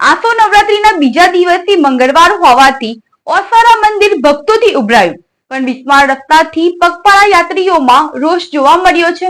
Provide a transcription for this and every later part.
આસો નવરાત્રીના બીજા દિવસથી મંગળવાર હોવાથી ઓસારા મંદિર ભક્તોથી ઉભરાયું. પણ વિસ્માર રસ્તાથી પગપાળા યાત્રીઓમાં રોષ જોવા મળ્યો છે.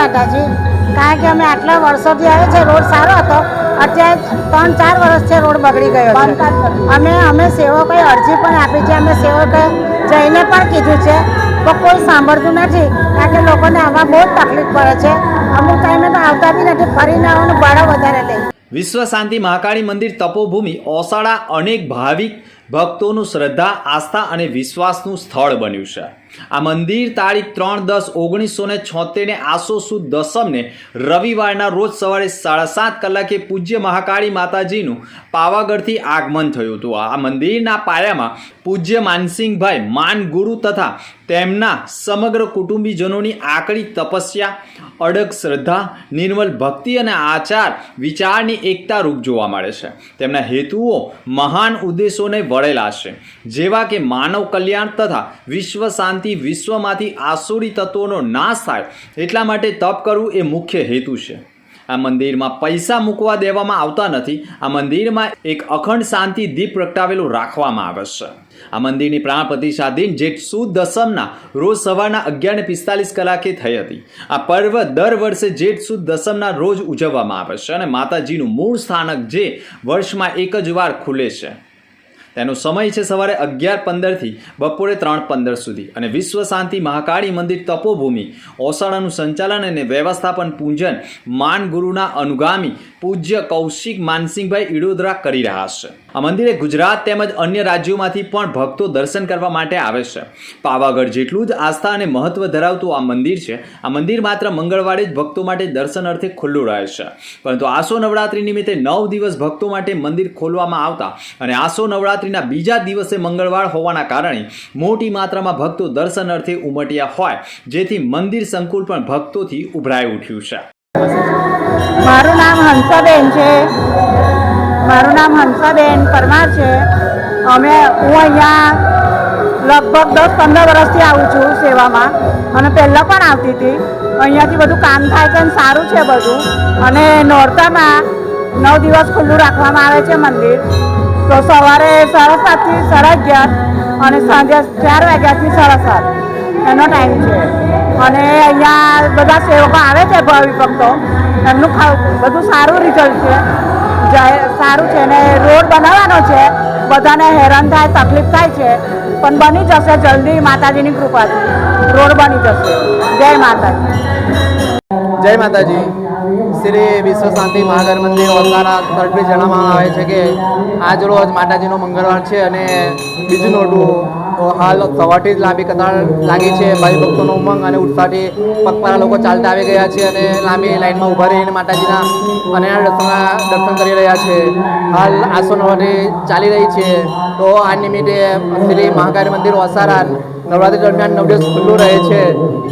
માતાજી કારણ કે અમે આટલા વર્ષોથી આવે છે રોડ સારો હતો. અત્યારે ત્રણ ચાર વર્ષથી રોડ બગડી ગયો છે. અમે અમે સેવકોએ અરજી પણ આપી છે. અમે સેવકોએ જઈને પણ કીધું છે. પણ કોઈ સાંભળતું નથી કારણ કે લોકોને આમાં બહુ તકલીફ પડે છે. અમુક ટાઈમે તો આવતા બી નથી ફરીને આવવાનું ભાડા વધારે લે વિશ્વ શાંતિ મહાકાળી મંદિર તપોભૂમિ ઓસાડા અનેક ભાવિક ભક્તોનું શ્રદ્ધા, આસ્થા અને વિશ્વાસનું સ્થળ બન્યું છે. આ મંદિર તારીખ ત્રણ દસ ઓગણીસો ને છોતેરને આસો સુદ દસમને રવિવારના રોજ સવારે સાડા સાત કલાકે પૂજ્ય મહાકાળી માતાજીનું પાવાગઢથી આગમન થયું હતું. આ મંદિરના પાયામાં પૂજ્ય માનસિંહભાઈ માન ગુરુ તથા તેમના સમગ્ર કુટુંબીજનોની આકરી તપસ્યા, અડગ શ્રદ્ધા, નિર્મલ ભક્તિ અને આચાર વિચારની એકતા રૂપ જોવા મળે છે. તેમના હેતુઓ મહાન ઉદ્દેશોને વળેલા છે. જેવા કે માનવ કલ્યાણ તથા વિશ્વ શાંતિ વિશ્વમાંથી આસુરી તત્વોનો નાશ થાય એટલા માટે તપ કરવું એ મુખ્ય હેતુ છે. આ મંદિરમાં પૈસા મૂકવા દેવામાં આવતા નથી. આ મંદિરમાં એક અખંડ શાંતિ દીપ પ્રગટાવેલું રાખવામાં આવે છે. આ મંદિરની પ્રાણ પ્રતિષ્ઠાધીન જેઠ સુદ દસમના રોજ સવારના અગિયાર પિસ્તાલીસ કલાકે થઈ હતી. આ પર્વ દર વર્ષે જેઠ સુદ દસમના રોજ ઉજવવામાં આવે છે અને માતાજીનું મૂળ સ્થાનક જે વર્ષમાં એક જ વાર ખુલે છે. તેનો સમય છે સવારે અગિયાર પંદરથી બપોરે ત્રણ પંદર સુધી અને વિશ્વ શાંતિ મહાકાળી મંદિર તપોભૂમિ, ઓસાળાનું સંચાલન અને વ્યવસ્થાપન પૂજન, માન ગુરુના અનુગામી પૂજ્ય કૌશિક માનસિંહભાઈ ઇડોદરા કરી રહ્યા છે. આ મંદિરે ગુજરાત તેમજ અન્ય રાજ્યોમાંથી પણ ભક્તો દર્શન કરવા માટે આવે છે. પાવાગઢ જેટલું જ આસ્થા અને મહત્વ ધરાવતું આ મંદિર છે, આ મંદિર માત્ર મંગળવારે જ ભક્તો માટે દર્શન અર્થે ખુલ્લું રહે છે. પરંતુ આસો નવરાત્રી નિમિત્તે નવ દિવસ ભક્તો માટે મંદિર ખોલવામાં આવતા અને આસો નવરાત્રીના બીજા દિવસે મંગળવાર હોવાના કારણે મોટી માત્રામાં ભક્તો દર્શન અર્થે ઉમટ્યા હોય, જેથી મંદિર સંકુલ પણ ભક્તોથી ઉભરાઈ ઉઠ્યું છે. મારું નામ હંસાબેન છે. મારું નામ હંસાબેન પરમાર છે. અમે, હું અહીંયા લગભગ દસ પંદર વર્ષથી આવું છું સેવામાં. અને પહેલાં પણ આવતી હતી. અહીંયાથી બધું કામ થાય છે અને સારું છે બધું. અને નોરતામાં નવ દિવસ ખુલ્લું રાખવામાં આવે છે મંદિર. તો સવારે સાડા સાતથી સાડા અગિયાર અને સાંજે ચાર વાગ્યાથી સાડા સાત. એનો ટાઈમ છે. અને અહીંયા બધા સેવકો આવે છે ભાવિ ભક્તો એમનું બધું સારું રિઝલ્ટ છે. સારું છે ને રોડ બનાવવાનો છે. બધાને હેરાન થાય, તકલીફ થાય છે. પણ બની જશે જલ્દી માતાજીની કૃપાથી. રોડ બની જશે. જય માતાજી. જય માતાજી. શ્રી વિશ્વ શાંતિ મહાગર મંદિર ઓલકારા તરફથી જણાવવામાં આવે છે કે આજ રોજ માતાજીનો મંગળવાર છે અને બીજું નોટું હાલ સવારથી જ લાંબી કતાર લાગી છે. ભાઈ ભક્તોનો ઉમંગ અને ઉત્સાહથી પગપાળા લોકો ચાલતા આવી ગયા છે અને લાંબી લાઈનમાં ઊભા રહીને માતાજીના અને દર્શનના દર્શન કરી રહ્યા છે. હાલ આસો નવરાત્રી ચાલી રહી છે. તો આ નિમિત્તે શ્રી મહાકાળી મંદિર વસારા નવરાત્રી દરમિયાન નવ દિવસ ખુલ્લું રહે છે.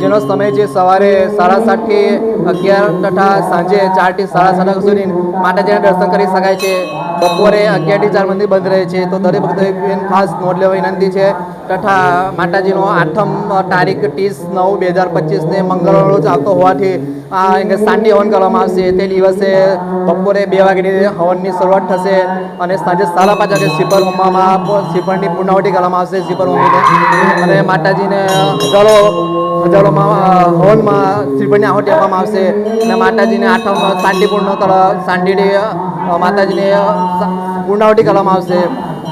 જેનો સમય છે સવારે સાડા સાતથી અગિયાર તથા સાંજે ચારથી સાડા સાત સુધી માતાજીના દર્શન કરી શકાય છે. બપોરે અગિયારથી ચાર મંદિર બંધ રહે છે. તો દરેક ભક્તોએ ખાસ નોંધ લેવા વિનંતી છે. તથા માતાજીનો આઠમ તારીખ ત્રીસ નવ બે હજાર પચીસને મંગળવાર રોજ આવતો હોવાથી આ સાંજે હવન કરવામાં આવશે. તે દિવસે બપોરે બે વાગ્યાની હવનની શરૂઆત થશે અને સાંજે સાડા પાંચ વાગે શ્રીફળ હોમવામાં શ્રીફળની પૂર્ણાવટી કરવામાં આવશે. શ્રીફળ હોમીને અને માતાજીને હજારો હજારોમાં હવનમાં શ્રીફળની આહુતિ આપવામાં આવશે. અને માતાજીને આઠમ શાંતિપૂર્ણ કર શાંતિથી માતાજીને પૂર્ણાવટી કરવામાં આવશે.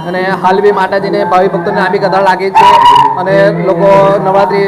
અને હાલ બી માતાજીને ભાવિ ભક્તોને આવી કથા લાગી છે. અને લોકો નવરાત્રિ,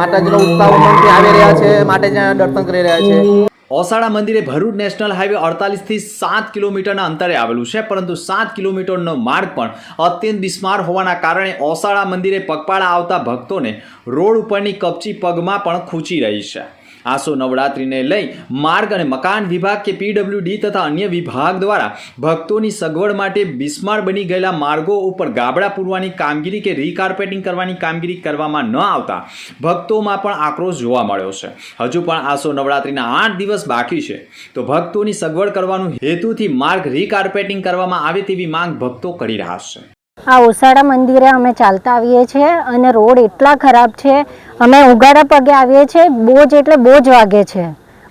માતાજીનો ઉત્સાહ ઉમંગથી આવી રહ્યા છે. માતાજીના દર્શન કરી રહ્યા છે. ઓસાડા મંદિરે ભરૂચ નેશનલ હાઈવે અડતાલીસથી સાત કિલોમીટરના અંતરે આવેલું છે, પરંતુ સાત કિલોમીટરનો માર્ગ પણ અત્યંત બિસ્માર હોવાના કારણે ઓસાળા મંદિરે પગપાળા આવતા ભક્તોને રોડ ઉપરની કપચી પગમાં પણ ખૂંચી રહી છે. આસો નવરાત્રિને લઈ માર્ગ અને મકાન વિભાગ કે પીડબ્લ્યુડી તથા અન્ય વિભાગ દ્વારા ભક્તોની સગવડ માટે બિસ્માર બની ગયેલા માર્ગો ઉપર ગાબડા પૂરવાની કામગીરી કે રીકાર્પેટિંગ કરવાની કામગીરી કરવામાં ન આવતા ભક્તોમાં પણ આક્રોશ જોવા મળ્યો છે. હજુ પણ આસો નવરાત્રિના આઠ દિવસ બાકી છે. તો ભક્તોની સગવડ કરવાનું હેતુથી માર્ગ રીકાર્પેટિંગ કરવામાં આવે તેવી માંગ ભક્તો કરી રહ્યા છે. આ ઓસાડા મંદિરે અમે ચાલતા આવીએ છીએ અને રોડ એટલા ખરાબ છે, અમે ઉગાડા પગે આવીએ છીએ, બોજ એટલે બોજ વાગે છે.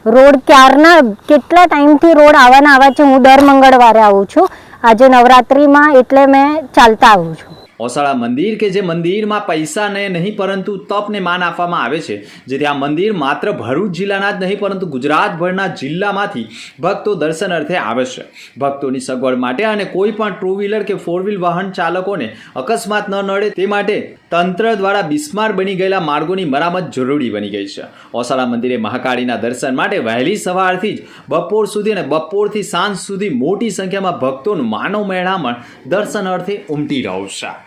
રોડ ક્યારના, કેટલા ટાઈમથી રોડ આવવાના આવા છે હું દર મંગળવારે આવું છું. આજે નવરાત્રિમાં એટલે મેં ચાલતા આવું છું. ઓસાળા મંદિર કે જે મંદિરમાં પૈસાને નહીં પરંતુ તપને માન આપવામાં આવે છે, જેથી આ મંદિર માત્ર ભરૂચ જિલ્લાના જ નહીં, પરંતુ ગુજરાતભરના જિલ્લામાંથી ભક્તો દર્શન અર્થે આવે છે. ભક્તોની સગવડ માટે અને કોઈ પણ ટુ વ્હીલર કે ફોર વ્હીલ વાહન ચાલકોને અકસ્માત ન નડે તે માટે તંત્ર દ્વારા બિસ્માર બની ગયેલા માર્ગોની મરામત જરૂરી બની ગઈ છે. ઓસાળા મંદિરે મહાકાળીના દર્શન માટે વહેલી સવારથી જ બપોર સુધી અને બપોરથી સાંજ સુધી મોટી સંખ્યામાં ભક્તોનું માનવ મેળામણ દર્શન અર્થે ઉમટી રહ્યું છે.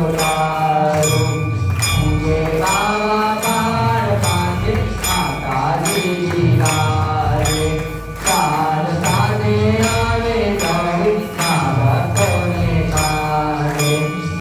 Senhor.